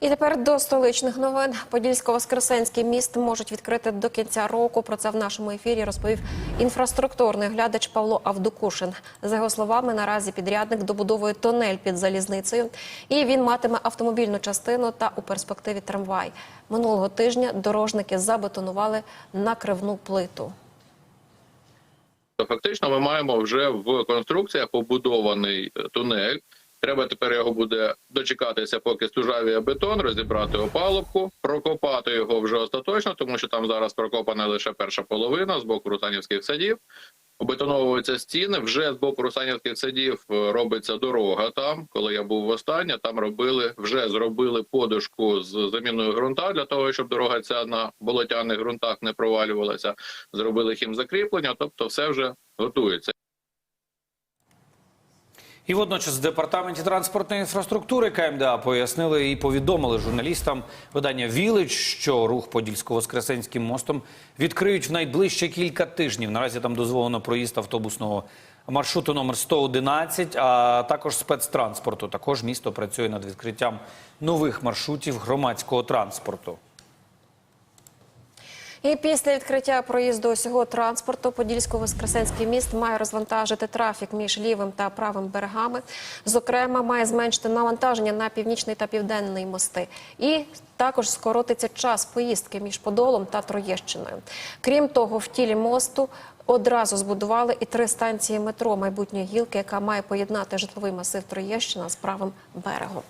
І тепер до столичних новин. Подільсько-Воскресенський міст можуть відкрити до кінця року. Про це в нашому ефірі розповів інфраструктурний глядач Павло Авдукушин. За його словами, наразі підрядник добудовує тунель під залізницею, і він матиме автомобільну частину та у перспективі трамвай. Минулого тижня дорожники забетонували накривну плиту. Фактично, ми маємо вже в конструкціях побудований тунель. Треба тепер його буде дочекатися, поки стужавіє бетон, розібрати опалубку, прокопати його вже остаточно, тому що там зараз прокопана лише перша половина з боку русанівських садів. Обетоновуються стіни. Вже з боку русанівських садів е, робиться дорога. Там, коли я був востаннє, там робили вже зробили подушку з заміною ґрунта для того, щоб дорога ця на болотяних ґрунтах не провалювалася. Зробили хімзакріплення, тобто все вже готується. І водночас в департаменті транспортної інфраструктури КМДА пояснили і повідомили журналістам видання Вілич, що рух Подільсько-Воскресенським мостом відкриють в найближчі кілька тижнів. Наразі там дозволено проїзд автобусного маршруту номер 111, а також спецтранспорту. Також місто працює над відкриттям нових маршрутів громадського транспорту. І після відкриття проїзду усього транспорту Подільсько-Воскресенський міст має розвантажити трафік між лівим та правим берегами. Зокрема, має зменшити навантаження на північний та південний мости. І також скоротиться час поїздки між Подолом та Троєщиною. Крім того, в тілі мосту одразу збудували і три станції метро майбутньої гілки, яка має поєднати житловий масив Троєщина з правим берегом.